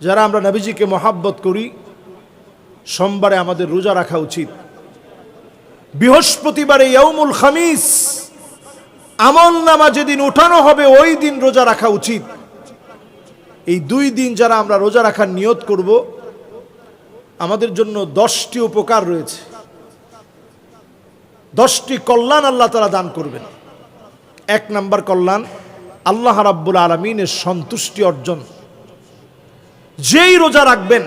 যারা আমরা নবীজিকে মহাব্বত করি, সোমবারে আমাদের রোজা রাখা উচিত। বৃহস্পতিবারে ইয়ৌমুল খামিস, আমল নামা যেদিন উঠানো হবে, ওই দিন রোজা রাখা উচিত। এই দুই দিন যারা আমরা রোজা রাখার নিয়ত করব, আমাদের জন্য দশটি উপকার রয়েছে। দশটি কল্যাণ আল্লাহ তারা দান করবেন। এক নাম্বার কল্যাণ, আল্লাহ রাব্বুল আলমিনের সন্তুষ্টি অর্জন। যেই রোজা রাখবেন,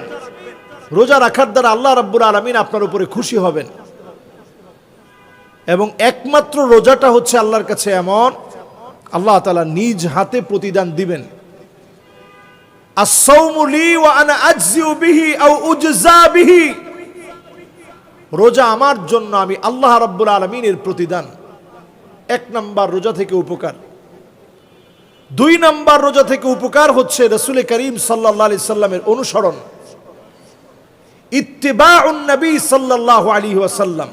রোজা রাখার দ্বারা আল্লাহ রাব্বুল আলমিন আপনার উপরে খুশি হবেন। এবং একমাত্র রোজাটা হচ্ছে আল্লাহর কাছে এমন, আল্লাহ তালা নিজ হাতে প্রতিদান দিবেন। রোজা আমার জন্য আমি আল্লাহ রাব্বুল আলমিনের প্রতিদান। এক নাম্বার রোজা থেকে উপকার। দুই নাম্বার রোজা থেকে উপকার হচ্ছে রসুল করিম সাল্লাহ আলি সাল্লামের অনুসরণ। ইত্তেবা নবী সাল্লাহ আলী ওয়াসাল্লাম।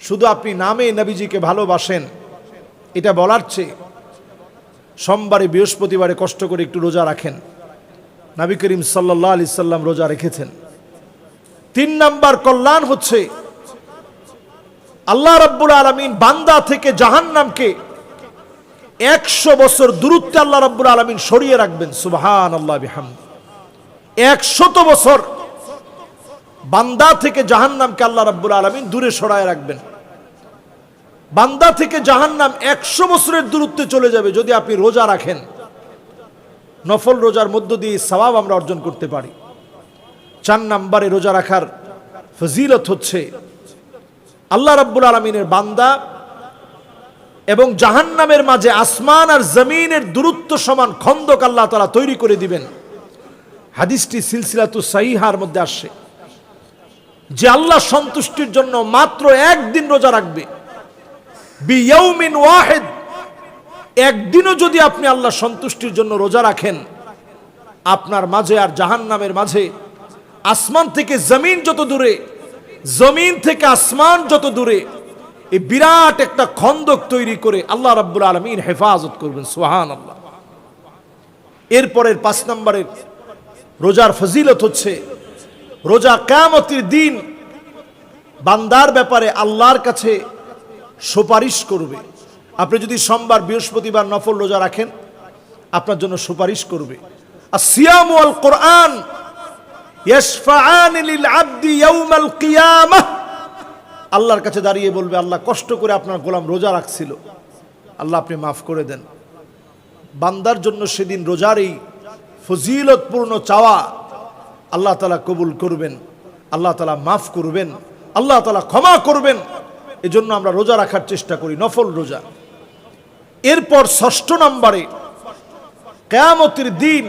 শুধু আপনি নামে নবীজিকে ভালোবাসেন, এটা বলার চেয়ে সোমবারে, বৃহস্পতিবারে কষ্ট করে একটু রোজা রাখেন। নবী করিম সাল্লাহ আলি সাল্লাম রোজা রেখেছেন। তিন নাম্বার কল্যাণ হচ্ছে আল্লাহ রাব্বুল আলমিন বান্দা থেকে জাহান্নামকে একশো বছর দূরত্বে আল্লাহ রাব্বুল আলমিন সরিয়ে রাখবেন সুবাহান আল্লাহ বিহাম একশত বছর বান্দা থেকে জাহান্নামকে আল্লাহ রাব্বুল আলমিন দূরে সরায় রাখবেন। বান্দা থেকে জাহান্নাম একশো বছরের দূরত্বে চলে যাবে যদি আপনি রোজা রাখেন। নফল রোজার মধ্য দিয়ে সবাব আমরা অর্জন করতে পারি। চার নাম্বারে রোজা রাখার ফজিলত হচ্ছে, আল্লাহ রাব্বুল আলমিনের বান্দা এবং জাহান্নামের মাঝে আসমান আর জমিনের দূরত্ব সমান খন্দক আল্লাহ তারা তৈরি করে দিবেন। হাদিসটি সিলসিলা সিলসিলাতু সাইহার মধ্যে আসছে। যে আল্লাহ সন্তুষ্টির জন্য মাত্র একদিন রোজা রাখবে। ওয়াহেদ। একদিনও যদি আপনি আল্লাহ সন্তুষ্টির জন্য রোজা রাখেন, আপনার মাঝে আর জাহান্নামের মাঝে আসমান থেকে জমিন যত দূরে, জমিন থেকে আসমান যত দূরে এই বিরাট একটা খন্দক তৈরি করে আল্লাহ রাব্বুল আলমিন হেফাজত করবেন সোহান আল্লাহ এরপরের পাঁচ নম্বরের রোজার ফজিলত হচ্ছে, রোজা কেমতির দিন বান্দার ব্যাপারে আল্লাহর কাছে সুপারিশ করবে। আপনি যদি সোমবার, বৃহস্পতিবার নফল রোজা রাখেন, আপনার জন্য সুপারিশ করবে। আর সিয়াম কোরআন আল্লাহর কাছে দাঁড়িয়ে বলবে, আল্লাহ কষ্ট করে আপনার গোলাম রোজা রাখছিল। আল্লাহ আপনি মাফ করে দেন। বান্দার জন্য সেদিন রোজার এই ফজিলতপূর্ণ চাওয়া আল্লাহ তালা কবুল করবেন, আল্লাহ তালা মাফ করবেন, আল্লাহ তালা ক্ষমা করবেন। এজন্য আমরা রোজা রাখার চেষ্টা করি, নফল রোজা। এরপর ষষ্ঠ নম্বরে কেয়ামতের দিন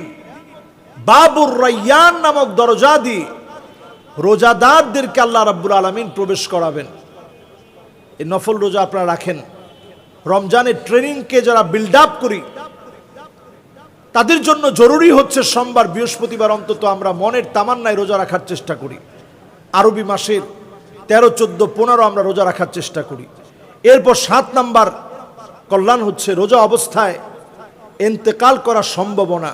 বাবুর রাইয়ান নামক দরজা দিয়ে রোজাদারদেরকে আল্লাহ রাব্বুল আলমিন প্রবেশ করাবেন। এই নফল রোজা আপনারা রাখেন। রমজানের ট্রেনিংকে যারা বিল্ড আপ করি, তাদের জন্য জরুরি হচ্ছে সোমবার, বৃহস্পতিবার অন্তত আমরা মনের তামান্নায় রোজা রাখার চেষ্টা করি। আরবি মাসের তেরো, চোদ্দ, পনেরো আমরা রোজা রাখার চেষ্টা করি। এরপর সাত নাম্বার কল্যাণ হচ্ছে রোজা অবস্থায় এন্তেকাল করার সম্ভাবনা।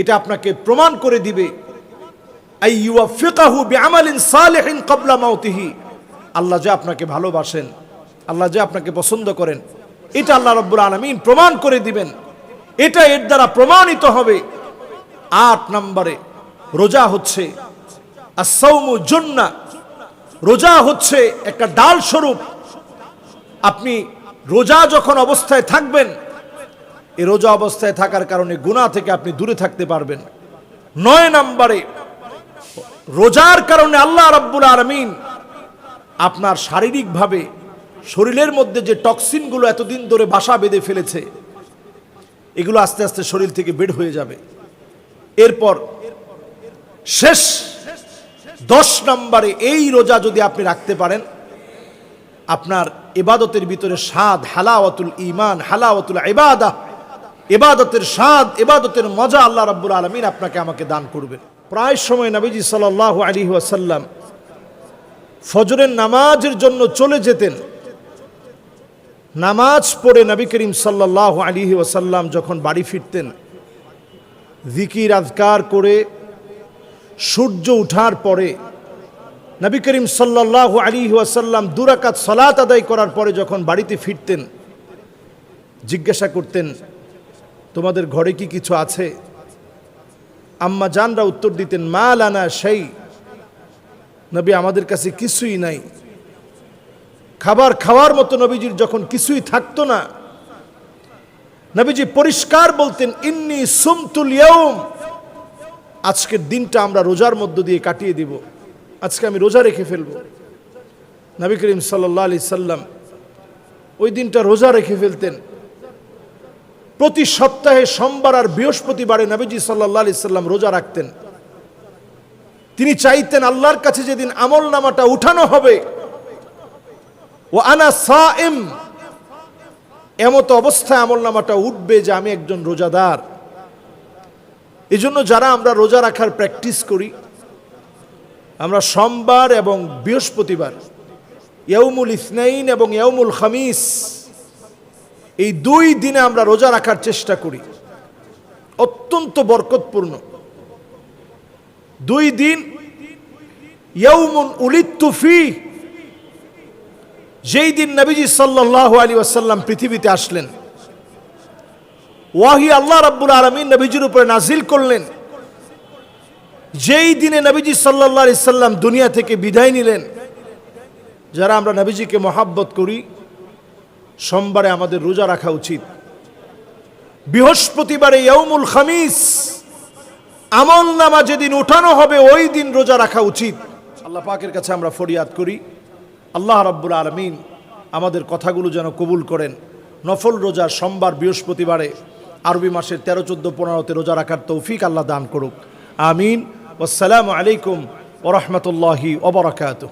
এটা আপনাকে প্রমাণ করে দিবে আল্লাহ যে আপনাকে ভালোবাসেন, আল্লাহ যে আপনাকে পছন্দ করেন, এটা আল্লাহ রব্বুল আলমিন প্রমাণ করে দিবেন। এটা এর দ্বারা প্রমাণিত হবে। আট নম্বরে, রোজা হচ্ছে রোজা হচ্ছে একটা ডাল স্বরূপ। আপনি রোজা যখন অবস্থায় থাকবেন, এই রোজা অবস্থায় থাকার কারণে গুণা থেকে আপনি দূরে থাকতে পারবেন। নয় নম্বরে রোজার কারণে আল্লাহ রাব্বুল আলমিন আপনার শারীরিকভাবে শরীরের মধ্যে যে টক্সিনগুলো এতদিন ধরে বাসা বেঁধে ফেলেছে, এগুলো আস্তে আস্তে শরীর থেকে বের হয়ে যাবে। এরপর শেষ দশ নম্বরে এই রোজা যদি আপনি রাখতে পারেন, আপনার এবাদতের ভিতরে স্বাদ, হালাওয়াতুল ইমান হালাওয়াতুল এবাদা এবাদতের স্বাদ, এবাদতের মজা আল্লাহ রাব্বুল আলমিন আপনাকে আমাকে দান করবেন। প্রায় সময় নবীজি সাল আলী ওয়াসাল্লাম ফজরের নামাজের জন্য চলে যেতেন। নামাজ পড়ে নবী করিম সাল্লাহ আলী ওয়াসাল্লাম যখন বাড়ি ফিরতেন, জিকির আজকার করে সূর্য উঠার পরে নবী করিম সাল্লাহ আলী ওয়াসাল্লাম দুরাকাত সলাত আদায় করার পরে যখন বাড়িতে ফিরতেন, জিজ্ঞাসা করতেন, তোমাদের ঘরে কি কিছু আছে? আম্মা জানরা উত্তর দিতেন, মা লানা সেই নবী আমাদের কাছে কিছুই নাই। খাবার খাওয়ার মতো নবীজির যখন কিছুই থাকতো না, নবীজি পরিষ্কার বলতেন, ইন্নি সুমতুল আজকের দিনটা আমরা রোজার মধ্য দিয়ে কাটিয়ে দিব, আজকে আমি রোজা রেখে ফেলব। নবী করিম সাল্লাহ আলি সাল্লাম ওই দিনটা রোজা রেখে ফেলতেন। প্রতি সপ্তাহে সোমবার আর বৃহস্পতিবারে নবীজি সাল্লাহ সাল্লাম রোজা রাখতেন। তিনি চাইতেন আল্লাহর কাছে যেদিন আমল নামাটা উঠানো হবে। ও আনা সাইম। এমত অবস্থায় আমল নামাটা উঠবে যে আমি একজন রোজাদার। এজন্য যারা আমরা রোজা রাখার প্র্যাকটিস করি, আমরা সোমবার এবং বৃহস্পতিবার ইয়ৌমুল ইসনাইন এবং ইয়ৌমুল খামিস এই দুই দিনে আমরা রোজা রাখার চেষ্টা করি। অত্যন্ত বরকতপূর্ণ। দুই দিন ইয়ৌমুন উলিত্তুফি যেই দিন নবীজি সাল্লাহ আলী ওয়াসাল্লাম পৃথিবীতে আসলেন। ওয়াহি আল্লাহ রাব্বুল আলমিন নবীজির উপরে নাজিল করলেন। যেই দিনে নবীজি সাল্লাহ সাল্লাম দুনিয়া থেকে বিদায় নিলেন, যারা আমরা নবীজিকে মহাব্বত করি সোমবারে আমাদের রোজা রাখা উচিত। বৃহস্পতিবারে ইয়ৌমুল খামিস। আমল নামা যেদিন উঠানো হবে, ওই দিন রোজা রাখা উচিত। আল্লাহ পাকের কাছে আমরা ফরিয়াদ করি। আল্লাহ রাব্বুল আলমিন আমাদের কথাগুলো যেন কবুল করেন। নফল রোজা সোমবার, বৃহস্পতিবারে, আরবি মাসের তেরো, চোদ্দ, পনেরোতে রোজা রাখার তৌফিক আল্লাহ দান করুক। আমিন। আসসালামু আলাইকুম ওরহমতুল্লাহি ওবরাকাতুহ